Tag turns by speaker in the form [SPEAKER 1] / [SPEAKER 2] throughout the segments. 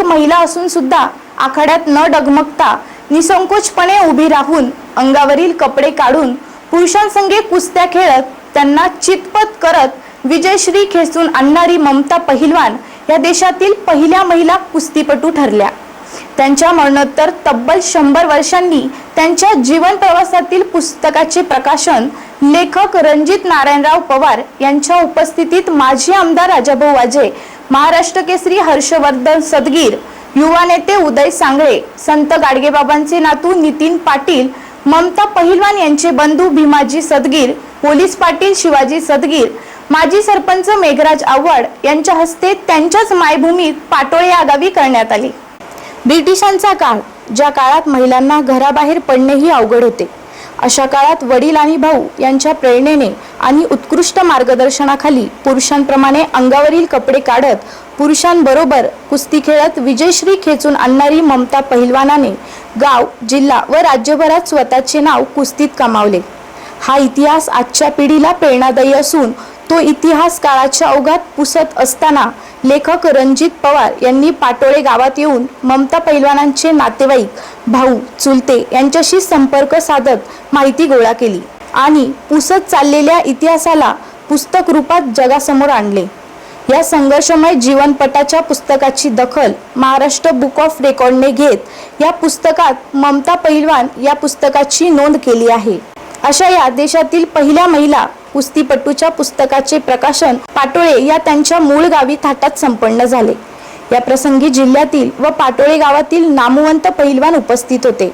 [SPEAKER 1] एक महिला असून सुद्धा आखाड्यात न डगमगता निसंकोचपणे उभी राहून अंगावरील कपडे काढून पुरुषांसंगे कुस्त्या खेळत त्यांना चितपत करत विजयश्री खेचून आणणारी ममता पहिलवान या देशातील पहिल्या महिला कुस्तीपटू ठरल्या. त्यांच्या मरणोत्तर तब्बल शंभर वर्षांनी त्यांच्या जीवन प्रवासातील पुस्तकाचे प्रकाशन लेखक रणजित नारायणराव पवार यांच्या उपस्थितीत माजी आमदार राजाभाऊ वाजे महाराष्ट्र केसरी हर्षवर्धन सदगीर युवा नेते उदय सांगळे संत गाडगेबाबांचे नातू नितीन पाटील ममता पहिलवान यांचे बंधू भीमाजी सदगीर पोलीस पाटील शिवाजी सदगीर माजी सरपंच मेघराज आव्हाड यांच्या हस्ते त्यांच्याच मायभूमीत पाटोळे आगावी करण्यात आली. ब्रिटिशांचा काळ ज्या काळात महिलांना घराबाहेर पडणेही अवघड होते. अशा काळात वडील आणि भाऊ यांच्या प्रेरणेने आणि उत्कृष्ट मार्गदर्शनाखाली पुरुषांप्रमाणे अंगावरील कपडे काढत पुरुषांबरोबर कुस्ती खेळत विजयश्री खेचून आणणारी ममता पहिलवानाने गाव जिल्हा व राज्यभरात स्वतःचे नाव कुस्तीत कमावले. हा इतिहास आजच्या पिढीला प्रेरणादायी असून तो इतिहास काळाच्या अवघात पुसत असताना लेखक रणजित पवार यांनी पाटोळे गावात येऊन ममता पैलवानांचे नातेवाईक भाऊ चुलते यांच्याशी संपर्क साधत माहिती गोळा केली आणि पुसत चाललेल्या इतिहासाला पुस्तक रूपात जगासमोर आणले. या संघर्षमय जीवनपटाच्या पुस्तकाची दखल महाराष्ट्र बुक ऑफ रेकॉर्डने घेत या पुस्तकात ममता पैलवान या पुस्तकाची नोंद केली आहे. अशा या देशातील पहिल्या महिला कुस्तीपटूच्या पुस्तकाचे प्रकाशन पाटोळे या त्यांच्या मूळ गावी थाटात संपन्न झाले. या प्रसंगी जिल्ह्यातील व पाटोळे गावातील नामवंत पहिलवान उपस्थित होते.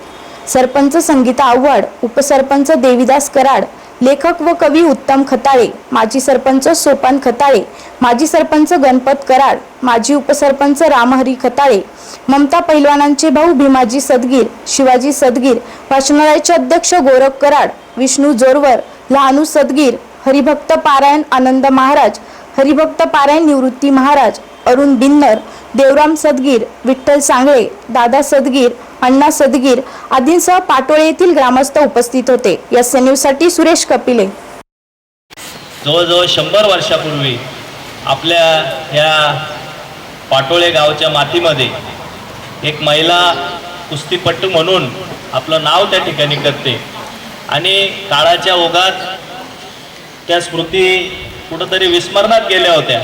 [SPEAKER 1] सरपंच संगीता आव्हाड उपसरपंच देविदास कराड लेखक व कवी उत्तम खताळे माजी सरपंच सोपान खताळे माजी सरपंच गणपत कराड माजी उपसरपंच रामहरी खताळे ममता पैलवानांचे भाऊ भीमाजी सदगीर शिवाजी सदगीर वाचनालयाचे अध्यक्ष गोरख कराड विष्णू जोरवर लहानू सदगीर हरिभक्त पारायण आनंद महाराज हरिभक्त पारायण निवृत्ती महाराज अरुण बिन्नर देवराम सदगीर विठ्ठल सांगळे दादा सदगीर अण्णा सदगीर आदींसह पाटोळे येथील ग्रामस्थ उपस्थित होते. या साठी सुरेश कपिले.
[SPEAKER 2] जवळजवळ शंभर वर्षापूर्वी आपल्या ह्या पाटोळे गावच्या मातीमध्ये एक महिला कुस्तीपट्टू म्हणून आपलं नाव त्या ठिकाणी करते. आणि काळाच्या ओघात त्या स्मृती कुठंतरी विस्मरणात गेल्या होत्या.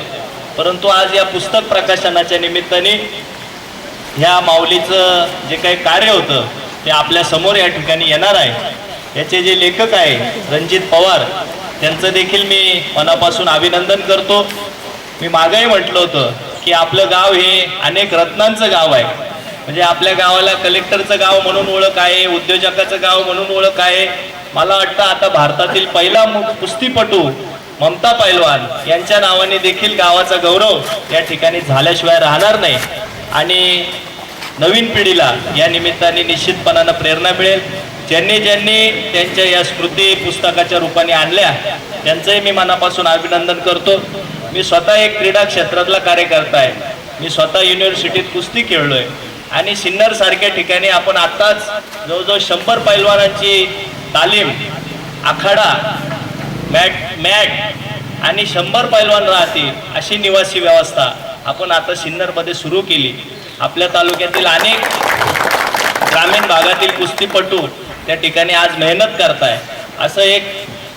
[SPEAKER 2] परंतु आज या पुस्तक प्रकाशनाच्या निमित्ताने ह्या माऊलीचं जे काही कार्य होतं ते आपल्यासमोर या ठिकाणी येणार आहे. याचे जे लेखक आहे रणजित पवार त्यांचं देखील मी मनापासून अभिनंदन करतो. मी मागंही म्हटलं होतं की आपलं गाव हे अनेक रत्नांचं गाव आहे. म्हणजे आपल्या गावाला कलेक्टरचं गाव म्हणून ओळख आहे उद्योजकाचं गाव म्हणून ओळख आहे. मला वाटतं आता भारतातील पहिला मु- कुस्तीपटू ममता पैलवान यांच्या नावाने देखील गावाचा गौरव या ठिकाणी झाल्याशिवाय राहणार नाही. आणि नवीन पिढीला या निमित्ताने निश्चितपणानं प्रेरणा मिळेल. ज्यांनी ज्यांनी त्यांच्या या स्मृती पुस्तकाच्या रूपाने आणल्या त्यांचंही मी मनापासून अभिनंदन करतो. मी स्वतः एक क्रीडा क्षेत्रातला कार्यकर्ता आहे. मी स्वतः युनिव्हर्सिटीत कुस्ती खेळलोय. आणि सिन्नर सारख्या ठिकाणी आपण आत्ताच जवळजवळ शंभर पैलवानांची तालीम आखाडा मॅट मॅट आणि शंभर पैलवान राहतील अशी निवासी व्यवस्था आपण आता सिन्नरमध्ये सुरू केली. आपल्या तालुक्यातील अनेक ग्रामीण भागातील कुस्तीपटू त्या ठिकाणी आज मेहनत करताय. असं एक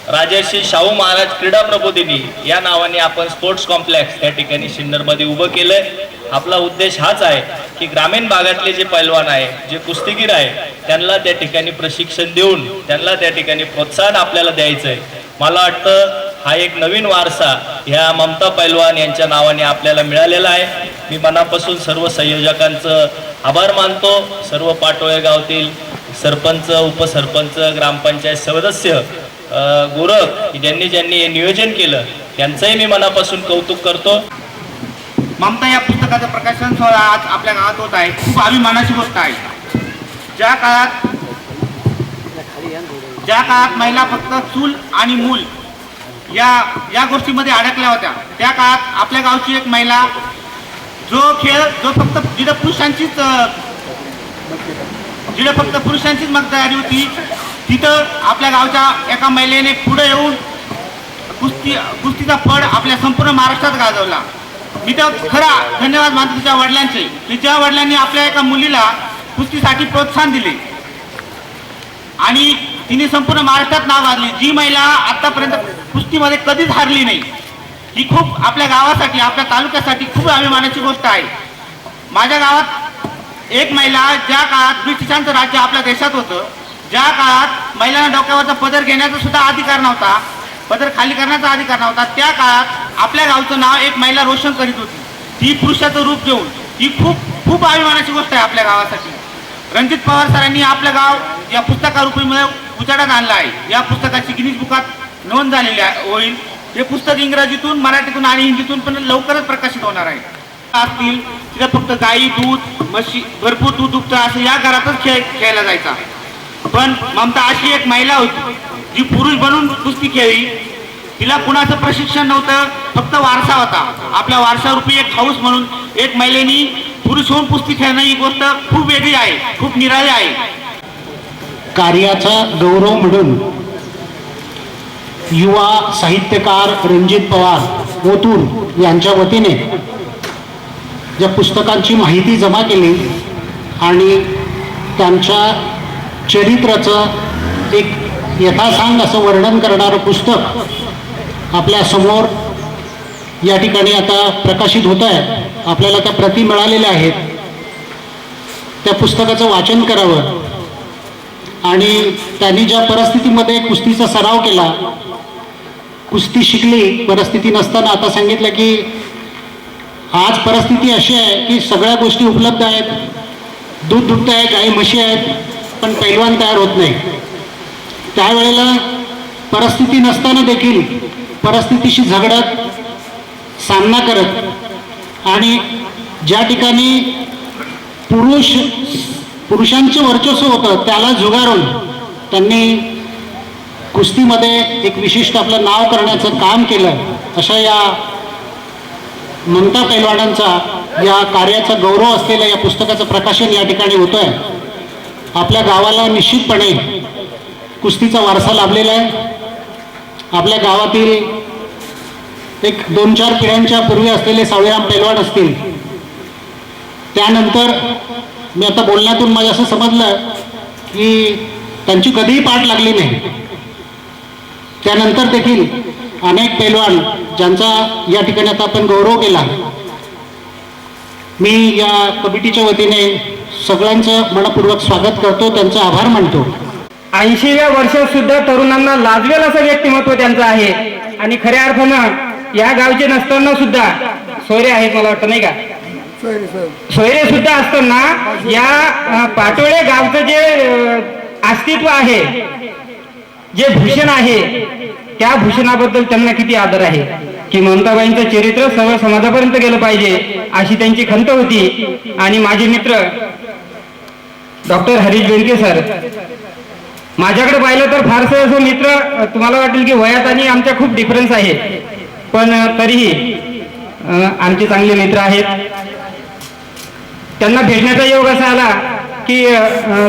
[SPEAKER 2] राजर्षी शाहू महाराज क्रीडा प्रबोधिनी या नावाने आपण स्पोर्ट्स कॉम्प्लेक्स त्या ठिकाणी सिन्नरमध्ये उभं केलंय. आपला उद्देश हाच आहे की ग्रामीण भागातले जे पैलवान आहे जे कुस्तीगीर आहे त्यांना त्या ठिकाणी प्रशिक्षण देऊन त्यांना त्या ठिकाणी प्रोत्साहन आपल्याला द्यायचं आहे मला वाटतं हा एक नवीन वारसा ह्या ममता पैलवान यांच्या नावाने आपल्याला मिळालेला आहे. मी मनापासून सर्व संयोजकांचं आभार मानतो. सर्व पाटोळे गावातील सरपंच उपसरपंच ग्रामपंचायत सदस्य गोरख ज्यांनी ज्यांनी हे नियोजन केलं त्यांचंही मी मनापासून कौतुक करतो.
[SPEAKER 3] ममता या पुस्तकाचं प्रकाशन सोहळा आज आपल्या गावात होत आहे. खूप अभिमानाची गोष्ट आहे. ज्या काळात ज्या काळात महिला फक्त चूल आणि मूल या या गोष्टीमध्ये अडकल्या होत्या त्या काळात आपल्या गावची एक महिला जो खेळ जो फक्त जिथं पुरुषांचीच जिथं फक्त पुरुषांचीच मग तयारी होती तिथं आपल्या गावच्या एका महिलेने पुढे येऊन कुस्ती कुस्तीचा फड आपल्या संपूर्ण महाराष्ट्रात गाजवला. मी तर खरा धन्यवाद मानतो तिच्या वडिलांचे की ज्या वडिलांनी आपल्या एका मुलीला कुस्तीसाठी प्रोत्साहन दिले. आणि तिने संपूर्ण महाराष्ट्रात नाव हारले जी महिला आतापर्यंत कुस्तीमध्ये कधीच हारली नाही. ही खूप आपल्या गावासाठी आपल्या तालुक्यासाठी खूप अभिमानाची गोष्ट आहे. माझ्या गावात एक महिला ज्या काळात ब्रिटिशांचं राज्य आपल्या देशात होतं ज्या काळात महिलांना डोक्यावरचा पदर घेण्याचा सुद्धा अधिकार नव्हता पदर खाली करण्याचा अधिकार नव्हता त्या काळात आपल्या गावचं नाव एक महिला रोशन करीत होती. ती पुरुषाचं रूप घेऊन ही खूप खूप अभिमानाची गोष्ट आहे आपल्या गावासाठी. रणजित पवार सरांनी आपलं गाव या पुस्तकारूपीमध्ये उजाडात आणला आहे. या पुस्तकाची गिनीज बुकात नोंद झालेली होईल. हे पुस्तक इंग्रजीतून मराठीतून आणि हिंदीतून पण लवकरच प्रकाशित होणार आहे. असतील तिथं फक्त गाई दूध म्हशी भरपूर दूध दुभतं असं या घरातच खेळ खेळला जायचा. पण ममता अशी एक महिला होती जी पुरुष बनून कुस्ती खेळली. तिला कुणाचं प्रशिक्षण नव्हतं फक्त वारसा होता. आपल्या वारसारूपी एक हाऊस म्हणून एक महिलेनी पुरुष होऊन कुस्ती खेळणं ही गोष्ट खूप वेगळी आहे खूप निराळी आहे.
[SPEAKER 4] कार्याचा गौरव म्हणून युवा साहित्यकार रणजित पवार ओतूर यांच्या वतीने ज्या पुस्तकांची माहिती जमा केली आणि त्यांच्या चरित्राचं एक यथासांग असं वर्णन करणारं पुस्तक आपल्यासमोर या ठिकाणी आता प्रकाशित होत आहे. आपल्याला त्या प्रती मिळालेल्या आहेत. त्या पुस्तकाचं वाचन करावं. आणि त्यांनी ज्या परिस्थितीमध्ये कुस्तीचा सराव केला कुस्ती शिकली परिस्थिती नसताना आता सांगितलं की आज परिस्थिती अशी आहे की सगळ्या गोष्टी उपलब्ध आहेत दूध दुखत आहे गाई म्हशी आहेत पण पैलवान तयार होत नाही. त्यावेळेला परिस्थिती नसताना देखील परिस्थितीशी झगडत सामना करत आणि ज्या ठिकाणी पुरुष पुरुषांचं वर्चस्व होतं त्याला झुगारून त्यांनी कुस्तीमध्ये एक विशिष्ट आपलं नाव करण्याचं काम केलं. अशा या ममता पैलवाडांचा या कार्याचा गौरव असलेल्या या पुस्तकाचं प्रकाशन या ठिकाणी होतं आहे आपल्या गावाला निश्चितपणे कुस्तीचा वारसा लाभलेला आहे. आपल्या गावातील एक दोन चार पिढ्यांच्या पूर्वी असलेले सावळीराम पैलवाड असतील. त्यानंतर मी आता बोलण्यातून माझं असं समजलं की त्यांची कधीही पाठ लागली नाही. त्यानंतर देखील अनेक पैलवान ज्यांचा या ठिकाणी आता आपण गौरव केला मी या कमिटीच्या वतीने सगळ्यांचं मनपूर्वक स्वागत करतो त्यांचा आभार मानतो.
[SPEAKER 5] ऐंशीव्या वर्षात सुद्धा तरुणांना लाजवेल असं व्यक्तिमत्व त्यांचं आहे. आणि खऱ्या अर्थानं या गावचे नसताना सुद्धा सोयरे आहेत मला वाटतं नाही का? सोयरे सुद्धा असताना या पाटोळे गावचं जे अस्तित्व आहे जे भूषण आहे त्या भूषणाबद्दल त्यांना किती आदर आहे? की ममताबाईंचं चरित्र सर्व समाजापर्यंत गेलं पाहिजे अशी त्यांची खंत होती. आणि माझे मित्र डॉक्टर हरीश बेनके सर माझ्याकडे पाहिलं तर फारसे असं मित्र तुम्हाला वाटेल की वयात आणि आमच्या खूप डिफरन्स आहे. पण तरीही आमचे चांगले मित्र आहेत. त्यांना भेटण्याचा योग असा आला की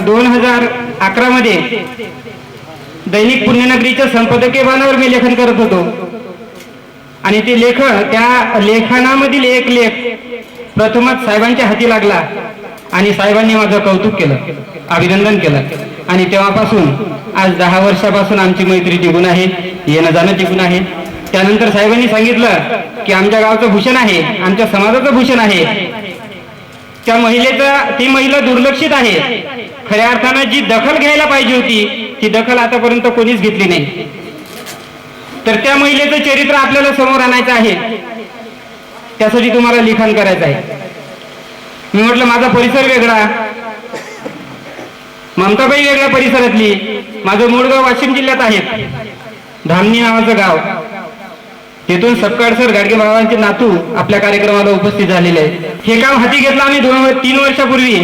[SPEAKER 5] दोन हजार अकरा मध्ये दैनिक पुण्यनगरीच्या संपादकीय बाणावर मी लेखन करत होतो. आणि ते लेखन त्या लेखनामधील एक लेख प्रथमच साहेबांच्या हाती लागला आणि साहेबांनी माझं कौतुक केलं अभिनंदन केलं. आणि तेव्हापासून आज दहा वर्षापासून आमची मैत्री टिकून आहे येणं जाणं टिकून आहे. त्यानंतर साहेबांनी सांगितलं की आमच्या गावचं भूषण आहे आमच्या समाजाचं भूषण आहे. त्या महिलेचं ती महिला दुर्लक्षित आहे. खऱ्या अर्थानं जी दखल घ्यायला पाहिजे होती ती दखल आतापर्यंत कोणीच घेतली नाही. तर त्या महिलेचं चरित्र आपल्याला समोर आणायचं आहे. त्यासाठी तुम्हाला लिखाण करायचं आहे. मी म्हटलं माझा परिसर वेगळा. ममताबाई वेगळ्या परिसरातली. माझं मूळ गाव वाशिम जिल्ह्यात आहे. धामणी नावाचं गाव. तिथून सर गाडगे बाबांचे नातू आपल्या कार्यक्रमाला उपस्थित झालेले आहेत. हे काम हाती घेतलं आम्ही दोन तीन वर्षापूर्वी.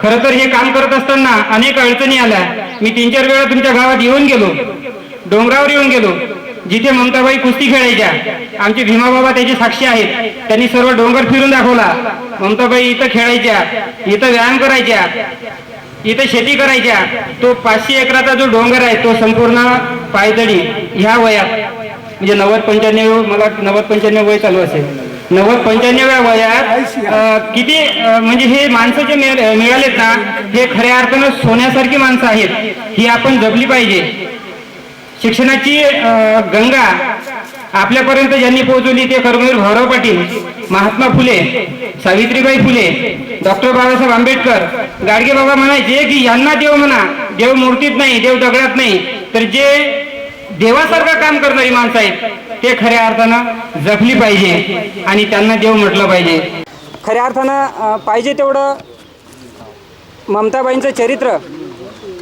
[SPEAKER 5] खरं तर हे काम करत असताना अनेक अडचणी आल्या. मी तीन चार वेळा तुमच्या गावात येऊन गेलो. डोंगरावर येऊन गेलो. जिथे ममताबाई कुस्ती खेळायच्या. आमचे भीमाबाबा त्याची साक्षी आहेत. त्यांनी सर्व डोंगर फिरून दाखवला. ममताबाई इथं खेळायच्या. इथं व्यायाम करायच्या. इथं शेती करायच्या. तो पाचशे एकराचा जो डोंगर आहे तो संपूर्ण पायदळी ह्या वयात म्हणजे नव्वद पंच्याण्णव मला नव्वद पंच्याण्णव वय चालू असेल. नव्वद पंच्याण्णव्या वयात किती म्हणजे हे माणसं जे मिळ- मिळालेत ना हे खऱ्या अर्थानं सोन्यासारखी माणसं आहेत. ही आपण जपली पाहिजे. शिक्षणाची गंगा आपल्यापर्यंत ज्यांनी पोहोचवली ते कर्मवीर भाऊराव पाटील महात्मा फुले सावित्रीबाई फुले डॉक्टर बाबासाहेब आंबेडकर. गाडगे बाबा म्हणायचे की यांना देव म्हणा देव मूर्तीत नाही देव दगडात नाही तर जे देवासारखं काम करणारी माणसं आहेत ते खऱ्या अर्थानं जपली पाहिजे आणि त्यांना देव म्हटलं पाहिजे. खऱ्या अर्थानं पाहिजे तेवढं ममताबाईंचं चरित्र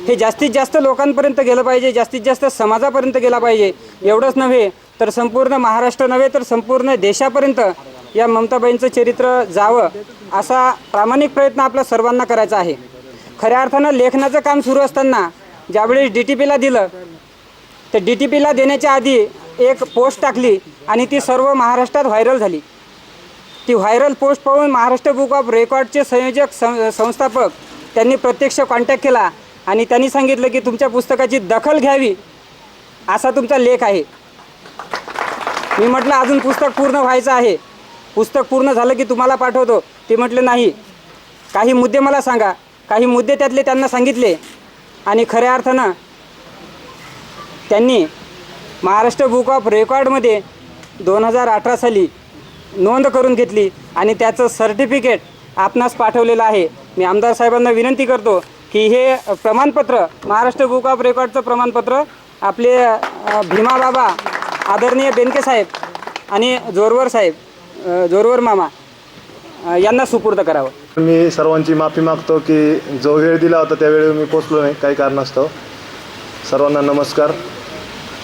[SPEAKER 5] हे जास्तीत जास्त लोकांपर्यंत गेलं पाहिजे जास्तीत जास्त समाजापर्यंत गेला पाहिजे. एवढंच नव्हे तर संपूर्ण महाराष्ट्र नव्हे तर संपूर्ण देशापर्यंत या ममताबाईंचं चरित्र जावं असा प्रामाणिक प्रयत्न आपल्या सर्वांना करायचा आहे. खऱ्या अर्थानं लेखनाचं काम सुरू असताना ज्यावेळेस डी टी पीला दिलं तर डी टी पीला देण्याच्या आधी एक पोस्ट टाकली आणि ती सर्व महाराष्ट्रात व्हायरल झाली. ती व्हायरल पोस्ट पाहून महाराष्ट्र बुक ऑफ रेकॉर्डचे संयोजक सं संस्थापक त्यांनी प्रत्यक्ष कॉन्टॅक्ट केला आणि त्यांनी सांगितलं की तुमच्या पुस्तकाची दखल घ्यावी असा तुमचा लेख आहे. मी म्हटलं अजून पुस्तक पूर्ण व्हायचं आहे. पुस्तक पूर्ण झालं की तुम्हाला पाठवतो. ते म्हटलं नाही. काही मुद्दे मला सांगा. काही मुद्दे त्यातले त्यांना सांगितले आणि खऱ्या अर्थानं त्यांनी महाराष्ट्र बुक ऑफ रेकॉर्डमध्ये दोन हजार अठरा साली नोंद करून घेतली आणि त्याचं सर्टिफिकेट आपणास पाठवलेलं आहे. मी आमदार साहेबांना विनंती करतो की हे प्रमाणपत्र महाराष्ट्र बुक ऑफ रेकॉर्डचं प्रमाणपत्र आपले भीमा बाबा आदरणीय बेनके साहेब आणि जोरवर साहेब जोरवर मामा यांना सुपूर्द करावं.
[SPEAKER 6] मी सर्वांची माफी मागतो की जो वेळ दिला होता त्यावेळी मी पोचलो नाही काही कारणास्तव. सर्वांना नमस्कार.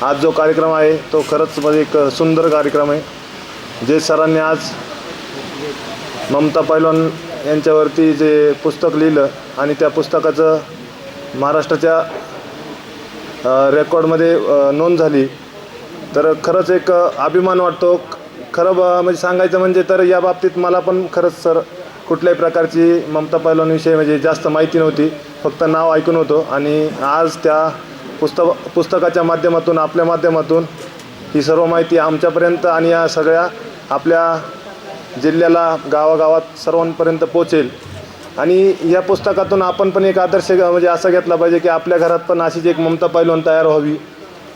[SPEAKER 6] आज जो कार्यक्रम आहे तो खरंच म्हणजे एक सुंदर कार्यक्रम आहे. जे सरांनी आज ममता पैलवान यांच्यावरती जे पुस्तक लिहिलं आणि त्या पुस्तकाचं महाराष्ट्राच्या रेकॉर्डमध्ये नोंद झाली. तर खरंच एक अभिमान वाटतो. खरं ब- म्हणजे सांगायचं म्हणजे तर या बाबतीत मला पण खरंच सर कुठल्याही प्रकारची ममता पैलवानविषयी म्हणजे जास्त माहिती नव्हती. फक्त नाव ऐकून होतो आणि आज त्या पुस्तक पुस्तकाच्या माध्यमातून आपल्या माध्यमातून ही सर्व माहिती आमच्यापर्यंत आणि या सगळ्या आपल्या जिल्ह्याला गावागावात सर्वांपर्यंत पोचेल आणि या पुस्तकातून आपण पण एक आदर्श म्हणजे असा घेतला पाहिजे की आपल्या घरात पण अशीच एक ममता पैलवान तयार व्हावी.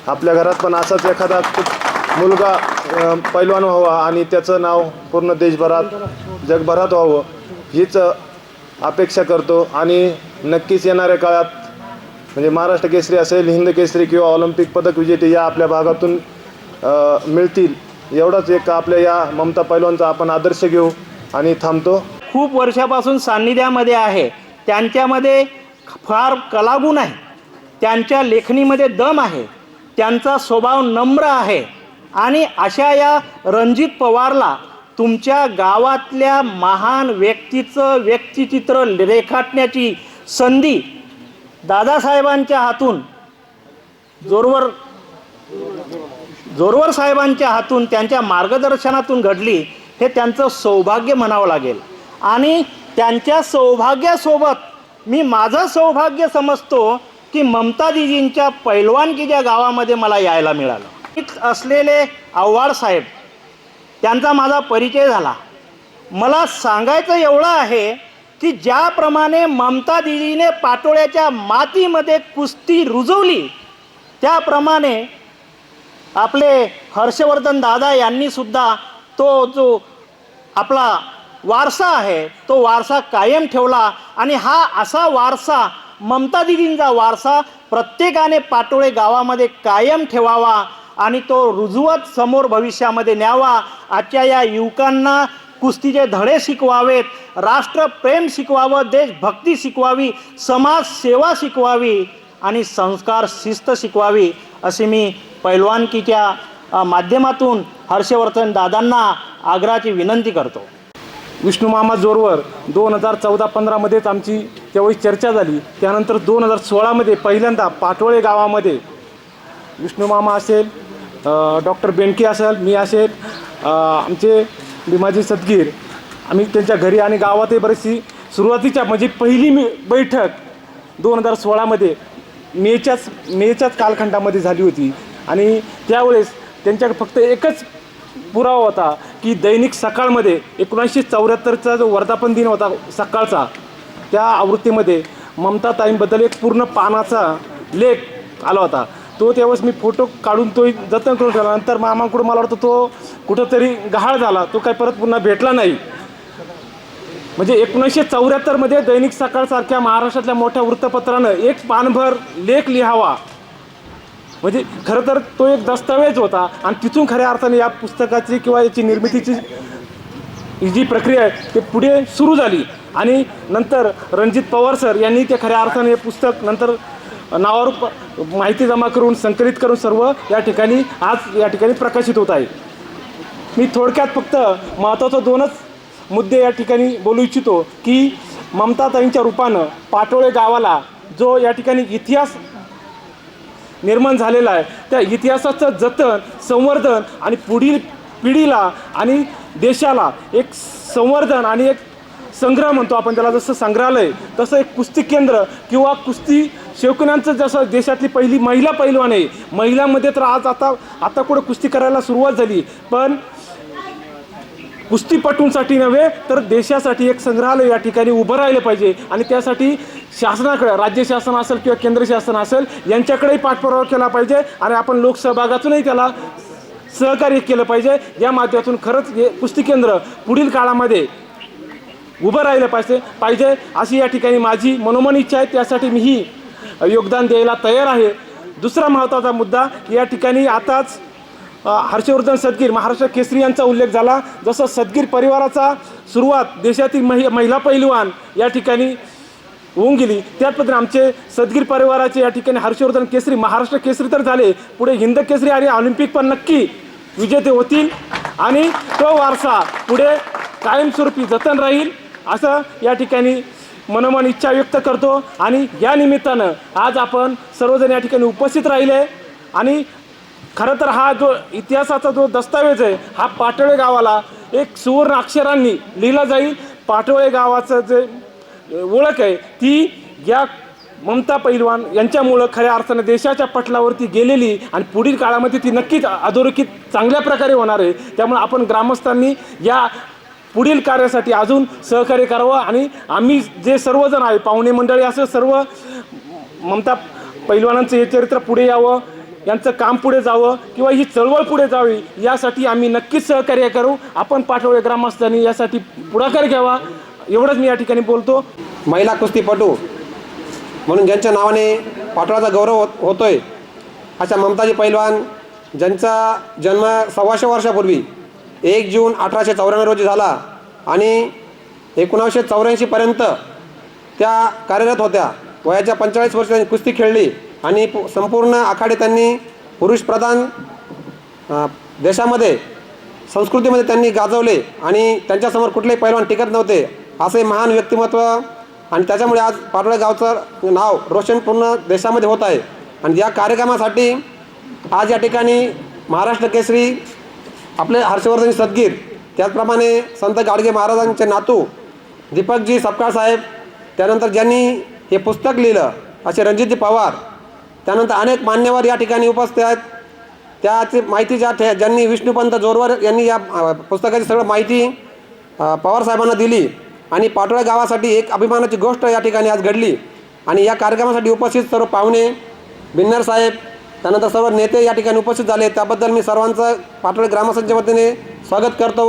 [SPEAKER 6] आपल्या घरात पण असाच एखादा मुलगा पैलवान व्हावा आणि त्याचं नाव पूर्ण देशभरात जगभरात व्हावं हीच अपेक्षा करतो. आणि नक्कीच येणाऱ्या काळात म्हणजे महाराष्ट्र केसरी असेल हिंद केसरी किंवा ऑलिम्पिक पदक विजेते या आपल्या भागातून मिळतील. एवढंच एक आपल्या या ममता पैलवानचा आपण आदर्श घेऊ आणि थांबतो.
[SPEAKER 7] खूप वर्षापासून सान्निध्यामध्ये आहे. त्यांच्यामध्ये फार कलागुण आहे. त्यांच्या लेखणीमध्ये दम आहे. त्यांचा स्वभाव नम्र आहे. आणि अशा या रणजित पवारला तुमच्या गावातल्या महान व्यक्तीचं व्यक्तिचित्र रेखाटण्याची संधी दादासाहेबांच्या हातून जोरवर जोरवर साहेबांच्या हातून त्यांच्या मार्गदर्शनातून घडली हे त्यांचं सौभाग्य म्हणावं लागेल. आणि त्यांच्या सौभाग्यासोबत मी माझं सौभाग्य समजतो की ममता दिजींच्या पैलवानकीच्या गावामध्ये मला यायला मिळालं. इथं असलेले आव्हाड साहेब त्यांचा माझा परिचय झाला. मला सांगायचं एवढं आहे की ज्याप्रमाणे ममता दिदीने पाटोळ्याच्या मातीमध्ये कुस्ती रुजवली त्याप्रमाणे आपले हर्षवर्धन दादा यांनी सुद्धा तो जो आपला वारसा आहे तो वारसा कायम ठेवला आणि हा असा वारसा ममता दिदींचा वारसा प्रत्येकाने पाटोळे गावामध्ये कायम ठेवावा आणि तो रुजवत समोर भविष्यामध्ये न्यावा. आजच्या या युवकांना कुस्तीचे धडे शिकवावेत राष्ट्रप्रेम शिकवावं देशभक्ती शिकवावी समाजसेवा शिकवावी आणि संस्कार शिस्त शिकवावी अशी मी पैलवानकीच्या माध्यमातून हर्षवर्धन दादांना आग्रहाची विनंती करतो.
[SPEAKER 8] विष्णू मामा जोरवर दोन हजार चौदा पंधरामध्येच आमची त्यावेळी चर्चा झाली. त्यानंतर दोन हजार सोळामध्ये पहिल्यांदा पाटोळे गावामध्ये विष्णू मामा असेल डॉक्टर बेंडके असेल मी असेल आमचे भीमाजी सदगीर. आम्ही त्यांच्या घरी आणि गावातही बरीचशी सुरुवातीच्या म्हणजे पहिली मी बैठक दोन हजार सोळामध्ये मेच्याच मेच्याच कालखंडामध्ये झाली होती. आणि त्यावेळेस त्यांच्याकडे फक्त एकच पुरावा होता की दैनिक सकाळमध्ये एकोणीसशे चौऱ्याहत्तरचा जो वर्धापन दिन होता सकाळचा त्या आवृत्तीमध्ये ममता ताईंबद्दल एक पूर्ण पानाचा लेख आला होता. तो त्यावेळेस मी फोटो काढून तो जतन करून ठेवला. नंतर मामाकडून मला वाटतं तो कुठंतरी गहाळ झाला. तो काही परत पुन्हा भेटला नाही. म्हणजे एकोणीसशे चौऱ्याहत्तरमध्ये दैनिक सकाळसारख्या महाराष्ट्रातल्या मोठ्या वृत्तपत्रानं एक पानभर लेख लिहावा. म्हणजे खरं तर तो एक दस्तावेज होता. आणि तिथून खऱ्या अर्थाने या पुस्तकाची किंवा याची निर्मितीची ही जी प्रक्रिया आहे ते पुढे सुरू झाली. आणि नंतर रणजित पवार सर यांनी ते खऱ्या अर्थाने हे पुस्तक नंतर नावावर माहिती जमा करून संकलित करून सर्व या ठिकाणी आज या ठिकाणी प्रकाशित होत आहे. मी थोडक्यात फक्त महत्त्वाचं दोनच मुद्दे या ठिकाणी बोलू इच्छितो की ममताताईंच्या रूपानं पाटोळे गावाला जो या ठिकाणी इतिहास निर्माण झालेला आहे त्या इतिहासाचं जतन संवर्धन आणि पुढील पिढीला आणि देशाला एक संवर्धन आणि एक संग्रह म्हणतो आपण त्याला. जसं संग्रहालय तसं एक कुस्ती केंद्र किंवा कुस्ती शौकीनांचं जसं देशातली पहिली महिला पैलवान आहे. महिलांमध्ये तर आज आता आता कुठं कुस्ती करायला सुरुवात झाली. पण कुस्तीपटूंसाठी नव्हे तर देशासाठी एक संग्रहालय या ठिकाणी उभं राहिलं पाहिजे. आणि त्यासाठी शासनाकडे राज्य शासन असेल किंवा केंद्र शासन असेल यांच्याकडेही पाठपुरावा केला पाहिजे आणि आपण लोकसहभागातूनही त्याला सहकार्य केलं पाहिजे. या माध्यमातून खरंच हे कुस्ती केंद्र पुढील काळामध्ये उभं राहिलं पाहिजे पाहिजे अशी या ठिकाणी माझी मनोमन इच्छा आहे त्यासाठी मीही योगदान द्यायला तयार आहे. दुसरा महत्त्वाचा मुद्दा या ठिकाणी आताच हर्षवर्धन सदगीर महाराष्ट्र केसरी यांचा उल्लेख झाला. जसं सदगीर परिवाराचा सुरुवात देशातील महि महिला पैलवान या ठिकाणी होऊन गेली. त्याच पद्धतीने आमचे सदगीर परिवाराचे या ठिकाणी हर्षवर्धन केसरी महाराष्ट्र केसरी तर झाले. पुढे हिंद केसरी आणि ऑलिम्पिक पण नक्की विजेते होतील. आणि तो वारसा पुढे कायमस्वरूपी जतन राहील. असं या ठिकाणी मनोमन इच्छा व्यक्त करतो आणि या निमित्तानं आज आपण सर्वजण या ठिकाणी उपस्थित राहिले आणि खरं तर हा जो इतिहासाचा जो दस्तावेज आहे हा पाटोळे गावाला एक सुवर्ण अक्षरांनी लिहिला जाईल. पाटोळे गावाचं जे ओळख आहे ती या ममता पैलवान यांच्यामुळं खऱ्या अर्थानं देशाच्या पटलावरती गेलेली आणि पुढील काळामध्ये ती नक्कीच अधोरेखित चांगल्या प्रकारे होणार आहे. त्यामुळे आपण ग्रामस्थांनी या पुढील कार्यासाठी अजून सहकार्य करावं आणि आम्ही जे सर्वजण आहे पाहुणे मंडळी असं सर्व ममता पैलवानांचं हे चरित्र पुढे यावं यांचं काम पुढे जावं किंवा ही चळवळ पुढे जावी यासाठी आम्ही नक्कीच सहकार्य करू. आपण पाठवले ग्रामस्थांनी यासाठी पुढाकार घ्यावा. एवढंच मी या ठिकाणी बोलतो.
[SPEAKER 9] महिला कुस्तीपटू म्हणून ज्यांच्या नावाने पाटोळाचा गौरव होत होतोय अशा ममताजी पैलवान ज्यांचा जन्म सव्वाशे वर्षापूर्वी एक जून अठराशे चौऱ्याण्णव रोजी झाला आणि एकोणावीसशे चौऱ्याऐंशीपर्यंत त्या कार्यरत होत्या. वयाच्या पंचेचाळीस वर्ष त्यांनी कुस्ती खेळली आणि पु- संपूर्ण आखाडे त्यांनी पुरुषप्रधान देशामध्ये संस्कृतीमध्ये त्यांनी गाजवले आणि त्यांच्यासमोर कुठलेही पैलवान टिकत नव्हते असे महान व्यक्तिमत्व आणि त्याच्यामुळे आज पाटोळे गावचं नाव रोशन पूर्ण देशामध्ये होत आहे. आणि या कार्यक्रमासाठी आज या ठिकाणी महाराष्ट्र केसरी आपले हर्षवर्धन सदगीर त्याचप्रमाणे संत गाडगे महाराजांचे नातू दीपकजी सपकाळ साहेब त्यानंतर ज्यांनी हे पुस्तक लिहिलं असे रणजितजी पवार त्यानंतर अनेक मान्यवर या ठिकाणी उपस्थित आहेत. त्याची माहिती ज्या ठे ज्यांनी विष्णुपंत जोरवर यांनी या पुस्तकाची सगळं माहिती पवार पवारसाहेबांना दिली आणि पाटोळ्या गावासाठी एक अभिमानाची गोष्ट या ठिकाणी आज घडली. आणि या कार्यक्रमासाठी उपस्थित सर्व पाहुणे बिन्नर साहेब त्यानंतर सर्व नेते या ठिकाणी उपस्थित झाले. त्याबद्दल मी सर्वांचं पाटोळे ग्रामस्थांच्या वतीने स्वागत करतो.